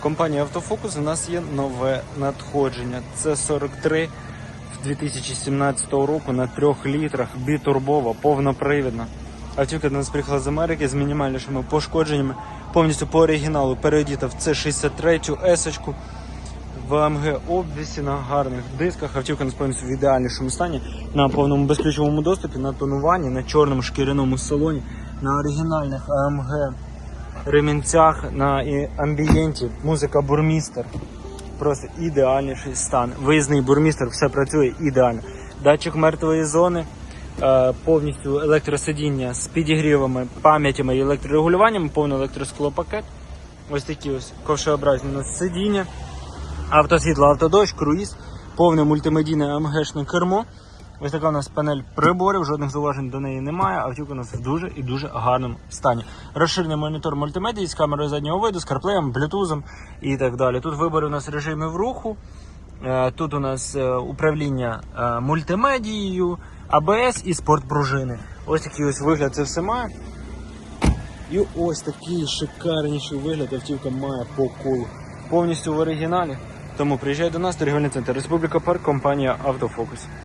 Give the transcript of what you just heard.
Компанія Автофокус у нас є нове надходження. Це 43 2017 року на 3 літрах, бітурбова, повнопривідна. Автівка до нас приїхала з Америки з мінімальнішими пошкодженнями, повністю по оригіналу переодіта в C63 есочку в AMG обвісі на гарних дисках. Автівка нас повністю в ідеальнішому стані на повному безключовому доступі, на тонуванні, на чорному шкіряному салоні, на оригінальних AMG ремінцях, на амбієнті, музика бурмістер. Просто ідеальніший стан. Виїзний бурмістер, все працює ідеально. Датчик мертвої зони, е, повністю електросидіння з підігрівами, пам'ятями і електрорегулюванням, повний електросклопакет. Ось такі ось ковшеобразні у сидіння. Автосвітло, автодощ, круїз, повне мультимедійне АМГшне кермо. Ось така у нас панель приборів, жодних зауважень до неї немає. Автівка у нас в дуже і дуже гарному стані. Розширений монітор мультимедії з камерою заднього виду, з карплеєм, блютузом і так далі. Тут вибори у нас режимів руху. Е, Тут у нас е, управління е, мультимедією, АБС і спортпружини. Ось такий ось вигляд це все має. І ось такий шикарніший вигляд автівка має по колу. Повністю в оригіналі. Тому приїжджай до нас, торгівельний центр Республіка Парк, компанія Автофокус.